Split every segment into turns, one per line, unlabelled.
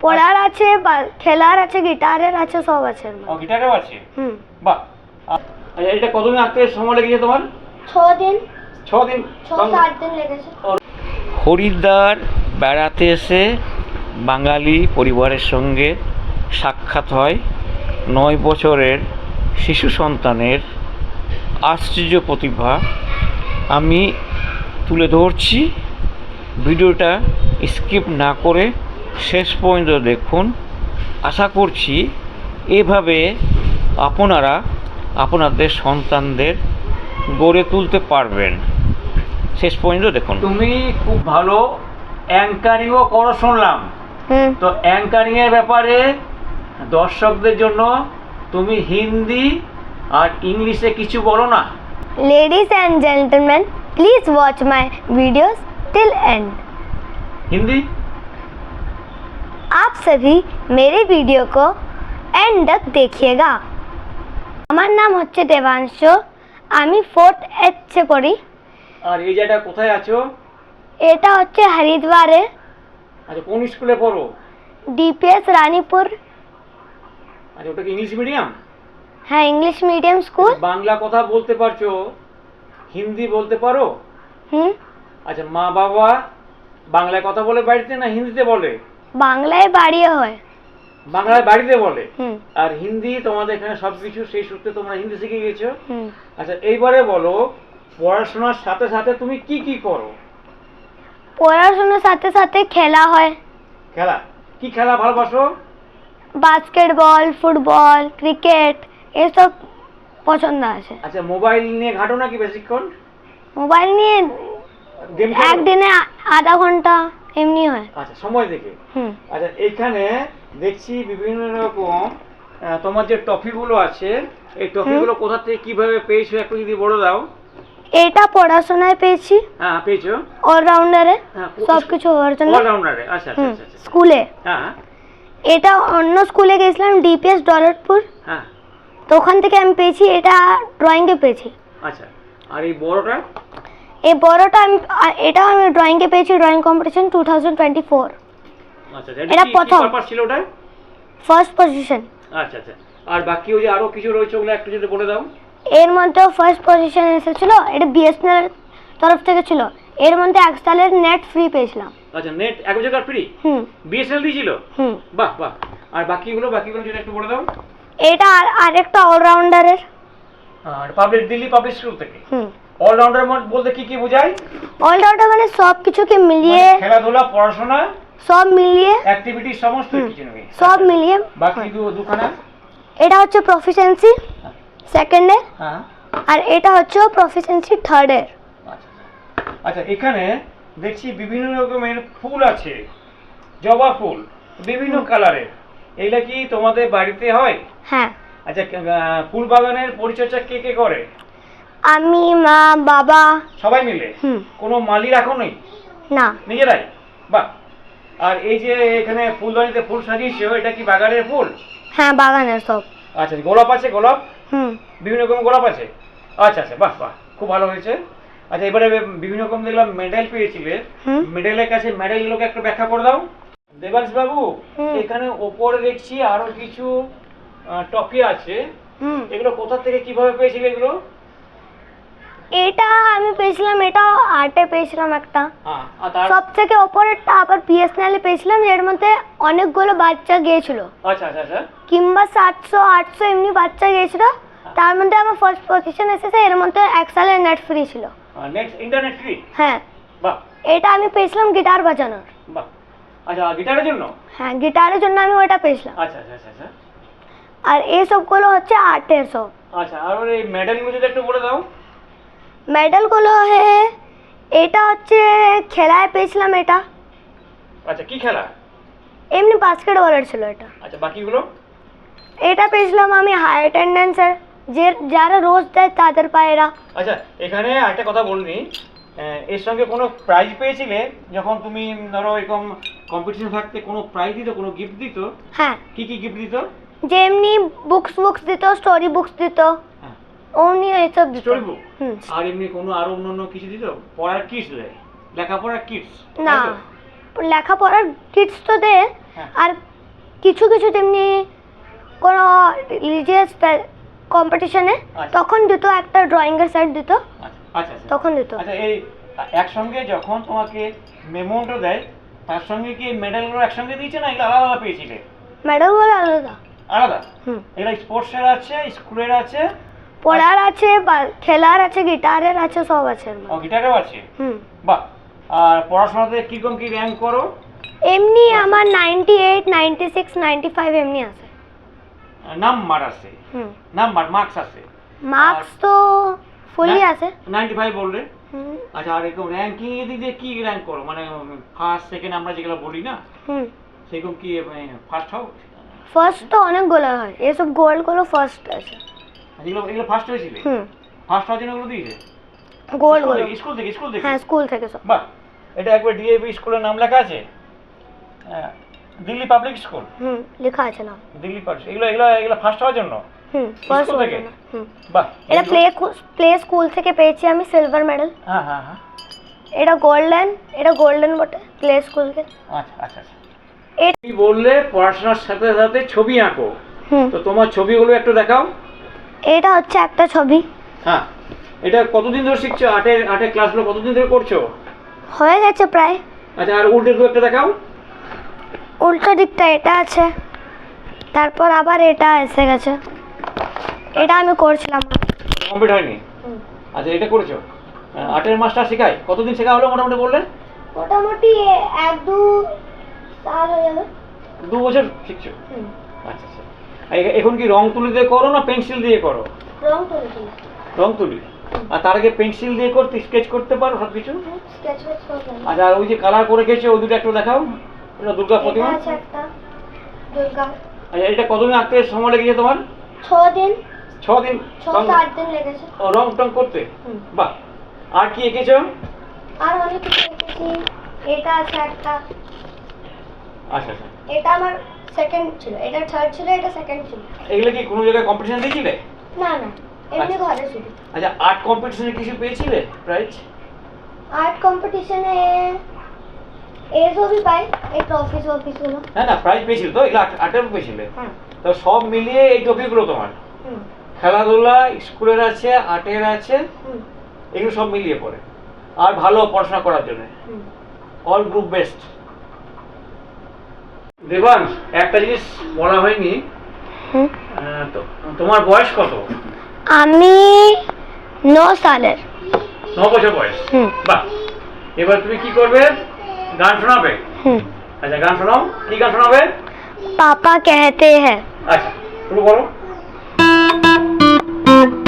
পড়ার আছে বা- খেলার আছে গিটারের আছে সব আছে
ও। গিটারেও আছে?
হুম।
বাহ। আচ্ছা এটা কতদিন আঁকতে সময় লেগেছে তোমার?
ছ দিন
ছ দিন
ছ সাত দিন লেগেছে।
হরিদ্বার বেড়াতে এসে বাঙালি পরিবারের সঙ্গে সাক্ষাৎ হয় নয় বছরের শিশু সন্তানের আশ্চর্য প্রতিভা। আমি তুলে ধরছি। ভিডিওটা স্কিপ না করে শেষ পর্যন্ত দেখুন। আশা করছি এভাবে আপনারা আপনাদের সন্তানদের গড়ে তুলতে পারবেন। শেষ পর্যন্ত দেখুন। তুমি খুব ভালো অ্যাঙ্কারিংও করো শুনলাম। তো অ্যাঙ্কারিং এর ব্যাপারে দর্শকদের জন্য তুমি হিন্দি আর ইংলিশে কিছু বলো না।
Ladies and gentlemen, please watch my videos till end.
Hindi
आप सभी मेरे वीडियो को एंड तक देखिएगा আমার নাম হচ্ছে দেবাংশ আমি ফোর্থ এইচে পড়ি
আর এই জায়গাটা কোথায় আছো
এটা হচ্ছে হরিদ্বারে
আচ্ছা কোন স্কুলে পড়ো
ডিপিএস রানীপুর
আচ্ছা ওটা কি ইংলিশ মিডিয়াম
হ্যাঁ ইংলিশ মিডিয়াম স্কুল
বাংলা কথা বলতে পারছো হিন্দি বলতে পারো?
হুম।
আচ্ছা মা বাবা বাংলায় কথা বলে বাড়িতে না হিন্দিতে বলে?
বাংলায় বাড়িয়ে হয়।
বাংলায় বাড়িতে বলে? আর হিন্দি তোমাদের এখানে সবকিছু সেই সূত্রে তোমরা হিন্দি শিখে গেছো আচ্ছা এইবারে বলো পড়াশোনার সাথে সাথে তুমি কি কি করো?
পড়াশোনার সাথে সাথে খেলা হয়।
খেলা? কি খেলা ভালোবাসো?
বাস্কেটবল ফুটবল ক্রিকেট এসব পছন্দ আছে।
আচ্ছা মোবাইল নিয়ে ঘাটো নাকি বেশিক্ষণ?
মোবাইল নিয়ে
গেম
একদিনে আধা ঘণ্টা এমনি হয়।
আচ্ছা সময় দেখে।
হুম।
আচ্ছা এখানে দেখছি বিভিন্ন রকম তোমার যে টফিগুলো আছে এই টফিগুলো কোথা থেকে কীভাবে পেয়েছ একটু যদি বলে দাও।
এটা পড়াশোনায় পেয়েছি।
হ্যাঁ পেয়েছ?
অলরাউন্ডারে
হ্যাঁ
সব কিছু হওয়ার জন্য
অলরাউন্ডারে আচ্ছা আচ্ছা।
স্কুলে।
হ্যাঁ।
এটা অন্য স্কুলে গেছিলাম ডিপিএস ডলারপুর
হ্যাঁ।
তো ওখান থেকে আমি পেয়েছি এটা ড্রয়িংয়ে পেয়েছি।
আচ্ছা আর এই বড়টা?
এই বড়টা আমি এটাও আমি ড্রয়িংয়ে পেয়েছি drawing competition two thousand twenty four
আচ্ছা
এটা প্রথম।
ছিল ওটা
ফার্স্ট পজিশন
আচ্ছা আচ্ছা। আর বাকি ওই যে আরও কিছু রয়েছে ওগুলো একটু যদি বলে দাও।
এর মধ্যেও ফার্স্ট পজিশন এসেছিল এটা বিএসএনএল তরফ থেকে ছিল। এর মধ্যে এক সালের নেট ফ্রি পেয়েছিলাম।
আচ্ছা নেট এক বছর ফ্রি
হুম।
বিএসএল দিয়েছিল
হুম।
বাহ বাহ। আর বাকিগুলো বাকিগুলো যেটা একটু বলে দাও।
এটা আর আরেকটা অলরাউন্ডারের
আর পাবলিক দিল্লি পাবলিক স্কুল থেকে?
হুম।
অলরাউন্ডার বলতে কি কি বোঝায়
অলরাউন্ডার মানে সব কিছুকে মিলিয়ে
মানে খেলাধুলা পড়াশোনা
সব মিলিয়ে
অ্যাক্টিভিটি সমস্ত কিছু
সব মিলিয়ে
বাকি
হয়।
দুখানা?
এটা হচ্ছে প্রফিসিয়েন্সি সেকেন্ডে
হ্যাঁ।
আর এটা হচ্ছে প্রফিসিয়েন্সি থার্ডের
আচ্ছা। আচ্ছা এখানে দেখছি বিভিন্ন রকমের ফুল আছে। জবা ফুল বিভিন্ন কালারের এইগুলা কি তোমাদের বাড়িতে হয়?
হ্যাঁ।
আচ্ছা ফুল বাগানের পরিচর্যা কে কে করে?
আমি মা বাবা।
সবাই মিলে? কোনো মালি রাখো নেই?
না।
নিজেরাই? বাহ। আর এই যে এখানে ফুলদানিতে ফুল সাজিয়েছো এটা কি বাগানের ফুল?
হ্যাঁ বাগানের সব।
আচ্ছা গোলাপ আছে গোলাপ?
হুম।
বিভিন্ন রকম গোলাপ আছে? আচ্ছা আচ্ছা বাহ বাহ খুব ভালো হয়েছে। আচ্ছা এবারে বিভিন্ন রকম দেখলাম মেডেল পেয়েছিলে।
হুম।
মেডেলের কাছে মেডেলগুলোকে একটু ব্যাখ্যা করে দাও। দেবাংশ বাবু এখানে ওপরে দেখছি আরও কিছু টপি আছে। এগুলো কোথা থেকে কীভাবে পেয়েছিলে এগুলো?
এটা আমি পেয়েছিলাম এটা আর্টে পেয়েছিলাম একটা।
হ্যাঁ
সব থেকে ওপরেরটা আবার বিএসএনএল পেয়েছিলাম এর মধ্যে অনেকগুলো বাচ্চা গিয়েছিল।
আচ্ছা আচ্ছা আচ্ছা।
কিংবা সাতশো আটশো এমনি বাচ্চা গিয়েছিল। তার মধ্যে আমার ফার্স্ট পজিশন এসেছে এর মধ্যে এক সালের নেট ফ্রি ছিল।
নেক্সট ইন্টারনেট ফ্রি
হ্যাঁ।
বাহ।
এটা আমি পেয়েছিলাম গিটার বাজানোর।
বাহ। আচ্ছা গিটারের জন্য?
হ্যাঁ গিটারের জন্য আমি ওটা পেয়েছিলাম।
আচ্ছা আচ্ছা আচ্ছা আচ্ছা।
আর এই সবগুলো হচ্ছে আর্টের সব।
আচ্ছা আর এই মেডেলগুলো যদি একটু বলে দাও।
মেডেলগুলো হে এটা হচ্ছে খেলায় পেয়েছিলাম এটা।
আচ্ছা কি খেলা?
এমনি বাস্কেটবলের ছিল এটা।
আচ্ছা বাকিগুলো?
এটা পেয়েছিলাম আমি হাই অ্যাটেন্ডেন্সের যে যারা রোজ দেয় তাদের পায়রা।
আচ্ছা এখানে একটা কথা বলিনি এর সঙ্গে কোনো প্রাইজ পেয়েছিলে? যখন তুমি ধরো এরকম কম্পিটিশন থাকতে কোনো প্রাইজ দিত কোনো গিফট দিত?
হ্যাঁ।
কি কি গিফট দিত?
যে এমনি বুকস বুকস দিত স্টোরি বুকস দিত।
হ্যাঁ।
অমনি এইসব দিত।
স্টোরি বুক আর এমনি কোনো আরও অন্যান্য কিছু দিত? পড়ার কিটস দেয়। লেখাপড়ার কিটস
না। লেখাপড়ার কিটস তো দে।
হ্যাঁ।
আর কিছু কিছু তেমনি কোনো রিলিজিয়াস কম্পিটিশনে
আচ্ছা।
তখন দিত একটা ড্রয়িং এর সেট দিত।
আচ্ছা আচ্ছা
তখন দিত।
আচ্ছা এই একসঙ্গে যখন তোমাকে মেমোটা দেয় তার সঙ্গে কি মেডেলগুলো একসঙ্গে দিয়েছে না এগুলো আলাদা আলাদা পেয়েছিলে?
মেডেল বলে আলাদা।
আলাদা?
হুম।
এগুলো স্পোর্টসের আছে স্কুলের আছে?
পড়ার আছে খেলার আছে গিটারের আছে সব আছে
ও। গিটারেও আছে?
হুম।
বাহ। আর পড়াশোনাতে কীরকম কি র্যাঙ্ক করো?
এমনি আমার ninety eight ninety six ninety five এমনি আছে।
নাম্বার আছে।
হুম।
নাম্বার মার্কস আছে।
মার্কস তো ফুলই আছে।
নাইনটি ফাইভ বললে?
হুম
আচ্ছা আর এরকম র্যাঙ্কিং এর দিক দিয়ে কি র্যাঙ্ক করো? মানে ফার্স্ট সেকেন্ড আমরা যেগুলো বলি না
হুম।
সেরকম কি ফার্স্ট হও?
ফার্স্ট তো অনেকগুলো হয়। এসব গোল্ডগুলো ফার্স্ট আছে।
এগুলো এগুলো ফার্স্ট হয়েছিলে?
হুম।
ফার্স্ট হওয়ার জন্য এগুলো দিয়েছে?
গোল্ডগুলো
স্কুল থেকে স্কুল থেকে
হ্যাঁ স্কুল থেকে সব।
বাহ! এটা একবার ডিএবি স্কুলের নাম লেখা আছে? হ্যাঁ, দিল্লি পাবলিক স্কুল
হুম লেখা আছে না
দিল্লি পাবলিক এগুলো এগুলো এগুলো ফার্স্ট হওয়ার জন্য?
হুম ফার্স্ট হুম।
বাহ
এটা প্লে প্লে স্কুল থেকে পেয়েছি আমি সিলভার মেডেল
হ্যাঁ হ্যাঁ হ্যাঁ।
এটা গোল্ডেন এটা গোল্ডেন বটে প্লে স্কুল থেকে
আচ্ছা আচ্ছা আচ্ছা। তুমি বললে পড়াশোনার সাথে সাথে ছবি আঁকো।
হুম।
তো তোমার ছবিগুলো একটু দেখাও।
এটা হচ্ছে একটা ছবি।
হ্যাঁ এটা কতদিন ধরে শিখছো? আটের আটের ক্লাসগুলো কতদিন ধরে করছ?
হয়ে গেছে প্রায়।
আচ্ছা আর উল্টে দু একটা দেখাও।
উল্টো দিকটা এটা আছে তারপর আবার এটা এসে গেছে। এটা আমি করছিলাম।
কমপ্লিট হয়নি? আচ্ছা এটা করেছ। আহ, আটের মাস্টার শেখায়। কতদিন শেখা হলো মোটামুটি বললেন?
মোটামুটি এক দু সাল হয়ে যাবে
দু বছর শিখছো? আচ্ছা আচ্ছা। এখন কি রং তুলি দিয়ে করো না পেন্সিল দিয়ে করো?
রং তুলেছি
রং তুলি? আর তার আগে পেন্সিল দিয়ে করতে স্কেচ করতে পারো সব কিছু আচ্ছা আর ওই যে কালার করে গেছে ওই দুটো একটু দেখাও। এটা দুর্গা প্রতিমা? আচ্ছা এটা কতদিন আঁকতে সময় লেগেছে তোমার?
ছ দিন
ছ দিন রং-
লেগেছে।
ও, রং টং করতে? বাহ। আর কি এঁকেছো?
আর অনেক কিছু এঁকেছি। এটা আছে একটা।
আচ্ছা আচ্ছা।
এটা আমার সেকেন্ড ছিল। এটা থার্ড ছিল এটা সেকেন্ড ছিল।
এগুলো কি কোনো জায়গায় কম্পিটিশন দিয়েছিলে
না না। এমনি
আচ্ছা।
ঘরে শুধু
আচ্ছা আর্ট কম্পিটিশনে কিছু পেয়েছিলে? প্রাইজ
আর্ট কম্পিটিশনে এসবই পাই এই ট্রফিস অফিসগুলো
হ্যাঁ না না প্রাইজ পেয়েছিলে তো? এগুলো আর্ট- আর্টের পেয়েছিলে?
হ্যাঁ।
তো সব মিলিয়ে এই টপিকগুলো তোমার?
হুম।
খেলাধুলা স্কুলের আছে আর্টের আছে এগুলো সব মিলিয়ে পড়ে। আর ভালো পড়াশোনা করার জন্য। অল গ্রুপ বেস্ট দেবান একটা জিনিস বলা হয়নি। তোমার বয়স কত?
আমি ন সালের।
ন বছর বয়স। বাহ। এবার তুমি কি করবে? গান শোনাবে? আচ্ছা গান শোনাও। কি গান শোনাবে?
পাপা কেহতে হ্যাঁ
আচ্ছা শুরু করো Thank you.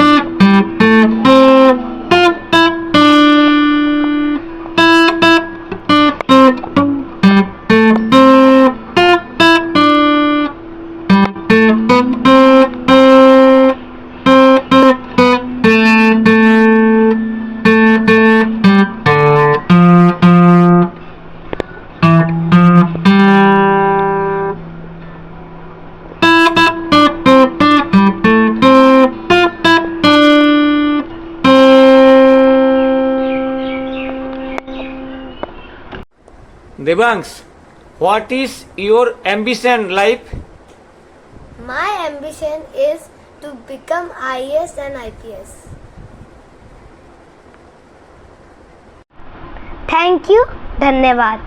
Devangs, what is your ambition life?
My ambition is to become IAS and IPS. Thank you. धन्यवाद